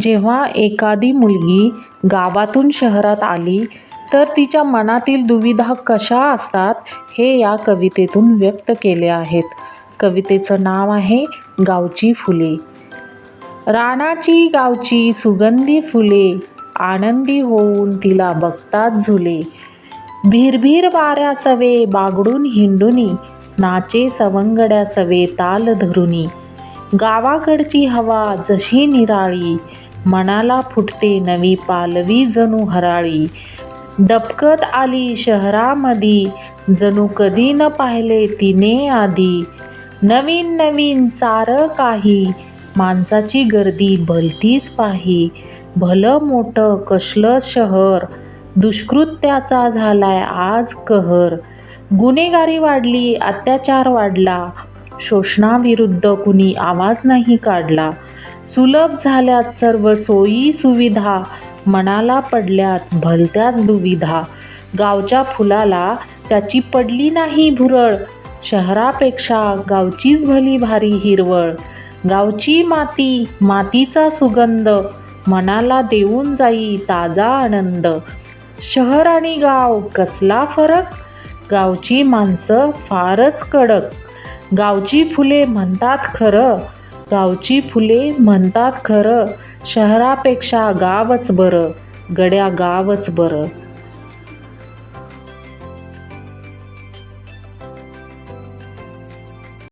जेव्हा एखादी मुलगी गावातून शहरात आली तर तिच्या मनातील दुविधा कशा असतात हे या कवितेतून व्यक्त केले आहेत. कवितेचं नाव आहे गावची फुले. रानाची गावची सुगंधी फुले आनंदी होऊन तिला बघतात झुले. भिरभिर वाऱ्या सवे बागडून हिंडुनी नाचे सवंगड्या सवे ताल धरुनी. गावाकडची हवा जशी निराळी मनाला फुटते नवी पालवी जणू हराळी. दपकत आली शहरामधी जणू कधी न पाहिले तिने आधी. नवीन नवीन सार काही माणसाची गर्दी भलतीच पाही. भलं मोठं कसलं शहर दुष्कृत्याचा झालाय आज कहर. गुन्हेगारी वाढली अत्याचार वाढला शोषणाविरुद्ध कुणी आवाज नाही काढला. सुलभ झाल्यात सर्व सोयी सुविधा मनाला पडल्यात भलत्याच दुविधा. गावच्या फुलाला त्याची पडली नाही भुरळ शहरापेक्षा गावचीच भली भारी हिरवळ. गावची माती मातीचा सुगंध मनाला देऊन जाई ताजा आनंद. शहर आणि गाव कसला फरक? गावची माणसं फारच कडक. गावची फुले म्हणतात खरं गावची फुले म्हणतात खरं शहरापेक्षा गावच बरं गड्या गावच बरं.